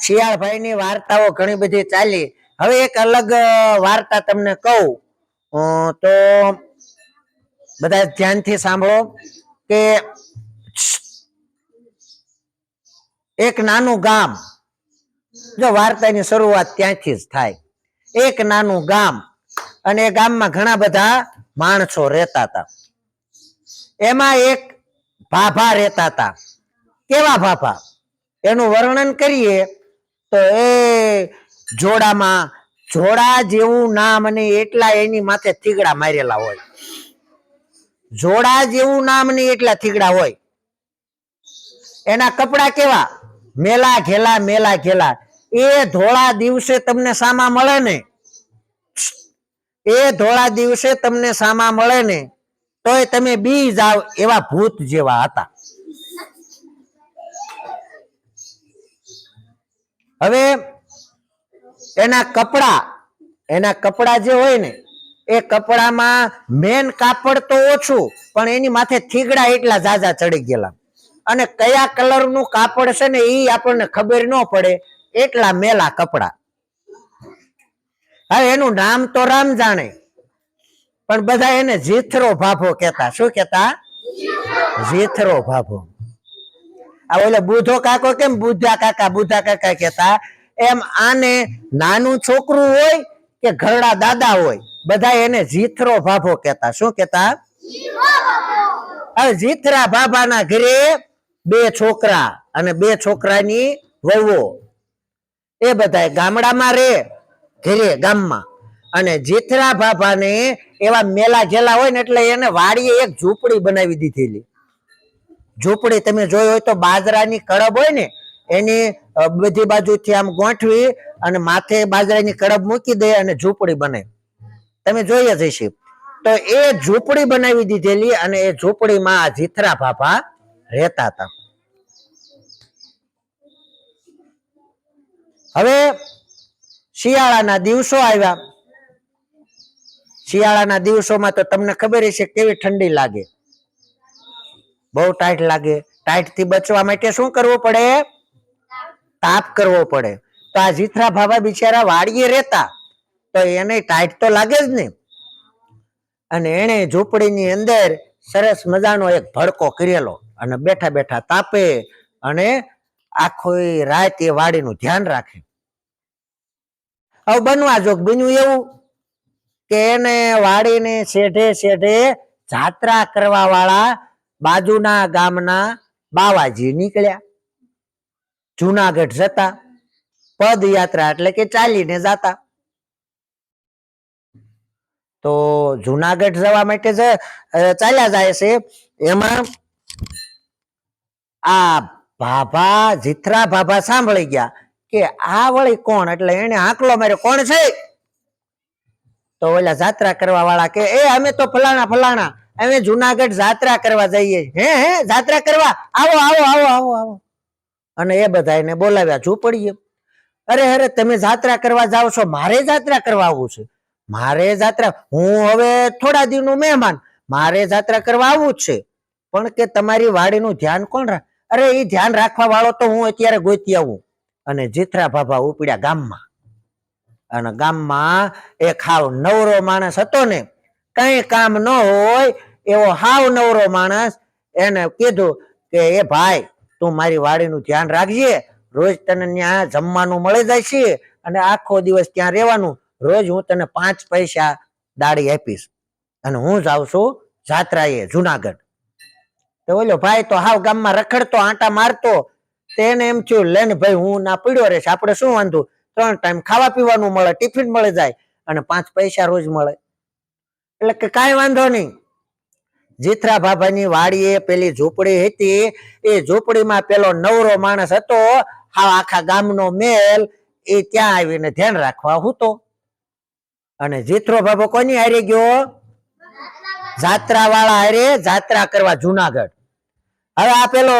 શિયાળભાઈ ની વાર્તાઓ ઘણી બધી ચાલી. હવે એક અલગ વાર્તા તમને કહું. તો બધા ધ્યાનથી સાંભળો કે એક નાનું ગામ, જો વાર્તાની શરૂઆત ત્યાંથી જ થાય. એક નાનું ગામ, અને એ ગામમાં ઘણા બધા માણસો રહેતા હતા. એમાં એક ભાભા રહેતા હતા. કેવા ભાભા? એનું વર્ણન કરીએ તો એ જોડામાં જોડા જેવું નામ અને એટલા એની માથે થીગડા મારેલા હોય. જોડા જેવું નામ ને એટલા થીગડા હોય. એના કપડા કેવા? મેલા ઘેલા મેલા ઘેલા. એ ધોળા દિવસે તમને સામા મળે ને? એ ધોળા દિવસે તમને સામા મળે ને? તોય તમે બી જાવ એવા ભૂત જેવા હતા. હવે એના કપડા એના કપડા જે હોય ને, એ કપડામાં મેન કાપડ તો ઓછું, પણ એની માથે થીગડા એટલા જાજા ચડી ગયેલા. અને કયા કલરનું કાપડ છે ને એ આપણને ખબર ન પડે, એટલા મેલા કપડા. હવે એનું નામ તો રામ જાણે. પણ બધા એને જીથરો ભાભો કહેતા. શું કહેતા? જીથરો ભાભો. આ ઓલે બુધો કાકો કેમ બુધા કાકા બુધા કાકા કહેતા? એમ આને નાનું છોકરું હોય કે ઘરડા દાદા હોય બધા એને જીથરો ભાભો કહેતા. શું કહેતા? હવે જીથરા ભાભાના ઘરે બે છોકરા અને બે છોકરાની વહુઓ. એ બધા ગામડામાં રે, ઘરે, ગામમાં. અને જીથરા ભાભાને એવા મેલા ઘેલા હોય ને એટલે એને વાડીએ એક ઝૂંપડી બનાવી દીધેલી. ઝૂંપડી તમે જોઈ હોય તો બાજરાની કડબ હોય ને, એની બધી બાજુથી આમ ગોઠવી અને માથે બાજરાની કડબ મૂકી દે અને ઝૂંપડી બને તમે જોઈએ જ હશે તો એ ઝૂંપડી બનાવી દીધેલી અને એ ઝૂંપડીમાં આ જીથરા ભાભા રહેતા હતા. હવે શિયાળાના દિવસો આવ્યા. શિયાળાના દિવસોમાં તો તમને ખબર હશે કેવી ઠંડી લાગે. બહુ ટાઈટ લાગે. ટાઈટથી બચવા માટે શું કરવું પડે? તાપ કરવો પડે. તો આ જીથરા ભાભા બિચારા વાડીએ રહેતા. તો એને ટાઈટ તો લાગે જ નહીં. અને એને ઝૂંપડીની અંદર સરસ મજાનો એક ભડકો કરેલો અને બેઠા બેઠા તાપે અને આખો રાત એ વાડીનું ધ્યાન રાખે. હવે બનવા જોગ બન્યું એવું કે એને વાડીને શેઢે શેઢે જાત્રા કરવા વાળા બાજુના ગામના બાવાજી નીકળ્યા. જુનાગઢ જતા, પદયાત્રા એટલે કે ચાલીને જતા. તો જુનાગઢ જવા માટે જે ચાલ્યા જાય છે, એમાં આ ભાભા, જીથરા ભાભા સાંભળી ગયા કે આ વળી કોણ? એટલે એને આંકલો માર્યો, કોણ છે? તો ઓલા જાત્રા કરવા વાળા કે, એ અમે તો ફલાણા ફલાણા. અમે જુનાગઢ જાત્રા કરવા જઈએ. હે હે, જાત્રા કરવા? આવો આવો આવો આવો આવો. અને એ બધા એને બોલાવ્યા ઝૂંપડીએ અરે અરે, તમે જાત્રા કરવા જાઓ છો? મારે જાત્રા કરવા આવવું છે. મારે જાત્રા, હું હવે થોડા દિવસનું મહેમાન. મારે જાત્રા કરવા આવવું જ છે. પણ કે તમારી વાડીનું ધ્યાન કોણ રાખ? અરે એ ધ્યાન રાખવા વાળો તો હું અત્યારે ગોતી આવું. અને જીથરા ભાભા ઉપડ્યા ગામમાં. અને ગામમાં એક હાવ નવરો માણસ હતો ને કઈ કામ ન હોય, એવો હાવ નવરો માણસ એને કીધું કે, એ ભાઈ, તું મારી વાડીનું ધ્યાન રાખજે. રોજ તને ત્યાં જમવાનું મળી જાય છે અને આખો દિવસ ત્યાં રહેવાનું. રોજ હું તને પાંચ પૈસા દાડી આપીશ અને હું જાઉં છું જાત્રાએ, જુનાગઢ. તો ઓલો ભાઈ તો હાવ ગામમાં રખડતો, આંટા મારતો. તેને એમ થયું, લે ને ભાઈ, હું ના પીડ્યો રહેશે આપણે શું વાંધો? ત્રણ ટાઈમ ખાવા પીવાનું મળે, ટિફિન મળી જાય અને પાંચ પૈસા રોજ મળે. એટલે કે કાંઈ વાંધો નહીં. જીથરા ભાભાની વાડીએ પેલી ઝૂંપડી હતી. એ ઝૂંપડીમાં પેલો નવરો માણસ હતો. હા, આખા ગામનો મેલ. એ ત્યાં આવીને ધ્યાન રાખવા હતો. અને જીથરો બાબો કોની હારે ગયો? જાત્રા વાળા હારે જાત્રા કરવા જુનાગઢ. હવે આ પેલો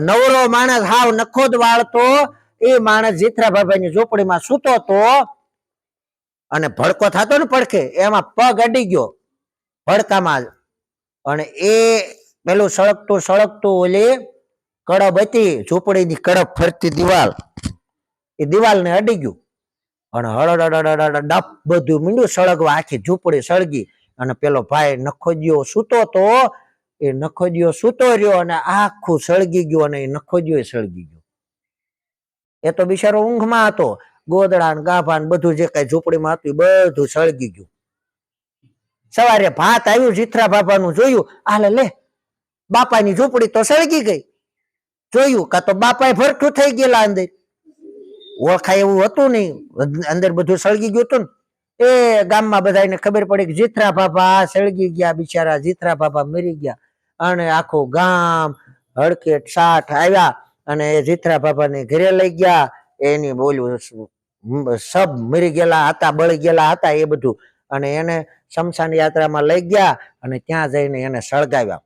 નવરો માણસ હાવ નખોદ વાળતો. એ માણસ જીથરા ભાભાની ઝૂંપડીમાં સૂતો તો અને ભડકો થતો ને પડખે, એમાં પગ અડી ગયો ભડકામાં. અને એ પેલું સળગતું સળગતું ઓલી કડબ હતી ઝૂંપડીની કડબ ફરતી દિવાલ, એ દિવાલને અડી ગયું. અને હળડ ડપ બધું મીંડું સળગવા, આખી ઝૂંપડી સળગી. અને પેલો ભાઈ નખોજિયો સૂતો તો, એ નખોદિયો સૂતો રહ્યો અને આખું સળગી ગયું અને એ નખોદિયો સળગી ગયો. એ તો બિચારો ઊંઘમાં હતો. ગોદડા ને ગાભા ને બધું જે કઈ ઝૂંપડીમાં હતું બધું સળગી ગયું. સવારે ભાત આવ્યું, જીથરા બાપાનું જોયું, આલે લે, બાપાની ઝૂંપડી તો સળગી ગઈ. જોયું, કા તો બાપા ભરઠું થઈ ગયેલા અંદર. ઓળખાય એવું હતું નહીં, અંદર બધું સળગી ગયું હતું ને. એ ગામમાં બધાને ખબર પડી કે જીથરા બાપા સળગી ગયા બિચારા, જીથરા બાપા મરી ગયા. અને આખું ગામ હડકેટ સાઠ આવ્યા અને એ જીથરા બાપાને ઘરે લઈ ગયા. એની બોલ્યું સબ મરી ગયેલા હતા, બળી ગયેલા હતા એ બધું. અને એને શમશાન યાત્રામાં લઈ ગયા અને ત્યાં જઈને એને સળગાવ્યા.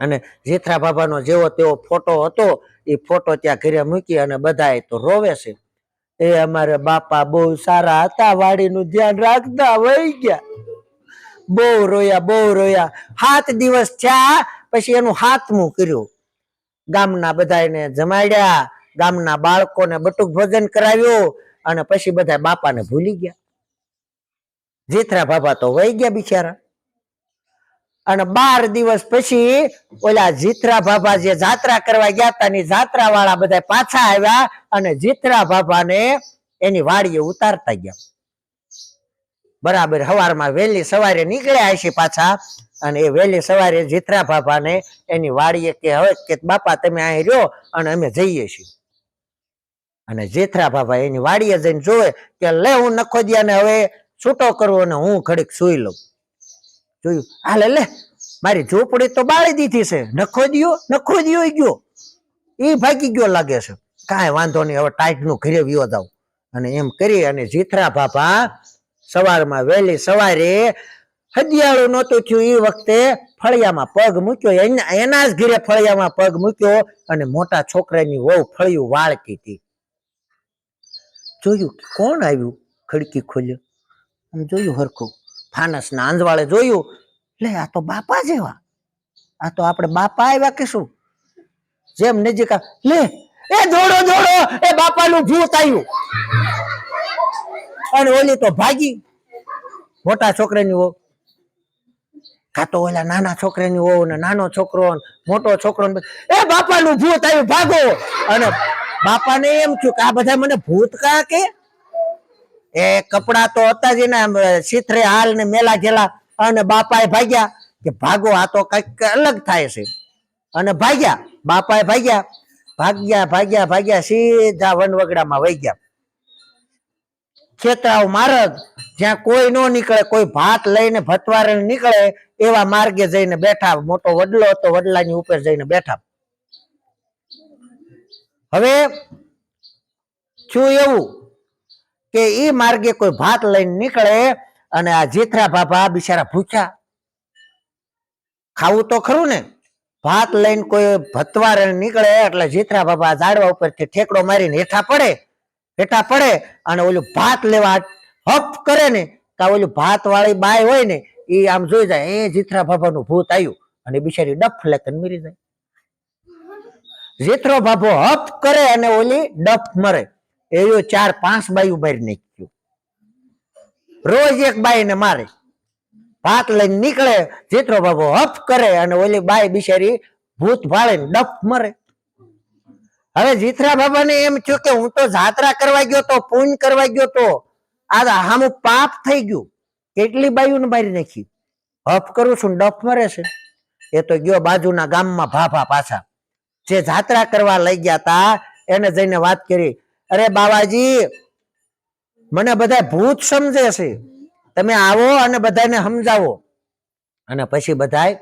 અને જેઠરા બાબાનો જેવો તેવો ફોટો હતો, એ ફોટો ત્યાં ઘરે મૂકી અને બધાએ તો રોવે છે. એ અમારે બાપા બહુ સારા હતા, વાડીનું ધ્યાન રાખતા વહી ગયા. બહુ રોયા બહુ રોયા. સાત દિવસ થયા, પછી એનું હાથમું કર્યું. ગામના બધા એને જમાડ્યા. ગામના બાળકોને બટુક ભોજન કરાવ્યું. અને પછી બધા બાપાને ભૂલી ગયા. જીથરા બાપા તો વહી ગયા બિચારા. અને બાર દિવસ પછી ઓલા જીથરા બાપા જે જાત્રા કરવા ગયા હતા જાત્રા વાળા બધા પાછા આવ્યા અને જીથરા બાપાને એની વાડીએ ઉતારતા ગયા. બરાબર સવારમાં વહેલી સવારે નીકળ્યા હશે પાછા અને એ વહેલી સવારે જીથરા બાપાને એની વાડીએ કે હવે કે બાપા તમે અહીં રહ્યો અને અમે જઈએ છીએ. અને જેથરા બાબા એની વાડીએ જઈને જોવે કે લે હું નખોદિયાને હવે છૂટો કરવો અને હું ઘડીક સુઈ લઉં. જોયું? હાલે લે મારી ઝૂંપડી તો બાળી દીધી છે. નખોદિયો નખોદિયો ગયો. એ ભાગી ગયો લાગે છે. કાંઈ વાંધો નહીં, હવે ટાઈટનું ઘરે વ્યો જાવ અને એમ કરી અને જીથરા બાપા સવારમાં વહેલી સવારે હદિયાળું નહોતું થયું એ વખતે ફળિયામાં પગ મૂક્યો. એના એના જ ઘરે ફળિયામાં પગ મૂક્યો અને મોટા છોકરાની વહુ ફળિયું વાળતી હતી. જોયું કોણ આવ્યું? ખડકી ખોલ્યો. જોયું હરખું. ફાનસના આંજવાળે જોયું. લે, આ તો બાપા જેવા. આ તો આપણે બાપા આવ્યા કે શું જેમ નજીક લે, એ દોડો દોડો. એ બાપાનું ભૂત આવ્યું. અને ઓલી તો ભાગી. મોટા છોકરાની વહુ કાં તો ઓલા નાના છોકરાની વહુ ને નાનો છોકરો મોટો છોકરો એ બાપાનું ભૂત આવ્યું. ભાગો. અને બાપાને એમ થયું કે આ બધા મને ભૂત કા એ કપડા તો હતા જ એના સિથરે હાલ ને મેલા જેલા અને બાપાએ ભાગ્યા કે ભાગો, આ તો કંઈક અલગ થાય છે. અને ભાગ્યા, બાપાએ ભાગ્યા ભાગ્યા ભાગ્યા ભાગ્યા, સીધા વનવગડામાં વહી ગયા. ખેતરાવ માર્ગ જ્યાં કોઈ નો નીકળે, કોઈ ભાત લઈને ભતવારે નીકળે એવા માર્ગે જઈને બેઠા. મોટો વડલો હતો, વડલાની ઉપર જઈને બેઠા. હવે શું એવું કે એ માર્ગે કોઈ ભાત લઈને નીકળે અને આ જેથરા બાબા બિચારા ભૂખ્યા? ખાવું તો ખરું ને. ભાત લઈને કોઈ ભતવાર નીકળે એટલે જેથરા બાબા ઝાડવા ઉપરથી ઠેકડો મારીને હેઠા પડે હેઠા પડે અને ઓલું ભાત લેવા હપ કરે ને, કા ઓલું ભાત વાળી બાય હોય ને એ આમ જોઈ જાય, એ જીથરા બાબાનું ભૂત આવ્યું અને બિચારી ડફ લેકન મરી જાય. જીથરો ભાભો હપ કરે અને ઓલી ડફ મરે. એવો ચાર પાંચ બાયું મારી નીકળ્યું રોજ એક બાઈને મારે. ભાત લઈને નીકળે જેથરો ભાભો હપ કરે અને ઓલી બાઈ બિચારી ભૂત ભાળે ડફ મરે. હવે જીથરા બાબાને એમ થયું કે હું તો જાત્રા કરવા ગયો તો, પૂન કરવા ગયો તો આ હામું પાપ થઈ ગયું. કેટલી બાયુને મારી નાખી? હફ કરું છું ડફ મરે છે. એ તો ગયો બાજુના ગામમાં ભાભા પાછા. જે જાત્રા કરવા લઈ ગયા તા, એને જઈને વાત કરી. અરે બાબાજી મને બધા ભૂત સમજે છે. તમે આવો અને બધાને સમજાવો. અને પછી બધાય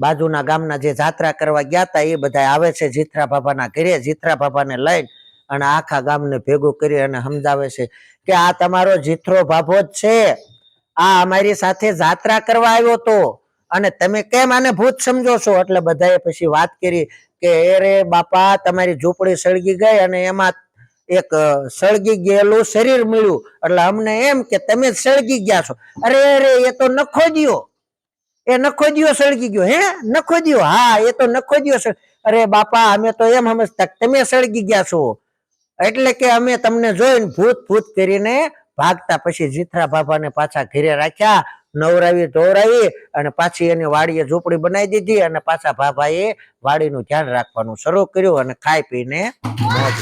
બાજુના ગામના જે જાત્રા કરવા ગયા હતા એ બધા આવે છે જીથરા બાબાના ઘરે. જીથરા બાબાને લઈને અને આખા ગામને ભેગું કરી અને સમજાવે છે કે આ તમારો જીથરો બાબો જ છે. આ અમારી સાથે જાત્રા કરવા આવ્યો તો. અને તમે કેમ આને ભૂત સમજો છો? એટલે બધાએ પછી વાત કરી કે અરે બાપા, તમારી ઝૂંપડી સળગી ગઈ અને એમાં એક સળગી ગયેલું શરીર મળ્યું. એટલે અમને એમ કે, તમે સળગી ગયા છો. અરે અરે, એ તો નખો દ્યો એ નખોદિયો સળગી ગયો. હે? નખોદિયો? હા, એ તો નખોદિયો અરે બાપા, અમે તો એમ સમજતા તમે સળગી ગયા છો. એટલે કે અમે તમને જોઈને ભૂત ભૂત કરીને ભાગતા. પછી જીથરા બાપાને પાછા ઘરે રાખ્યા. નવરાવી, ધોવરાવી અને પાછી એની વાડીએ ઝૂંપડી બનાવી દીધી અને પાછા ભાભાએ વાડીનું ધ્યાન રાખવાનું શરૂ કર્યું અને ખાઈ પીને મોજ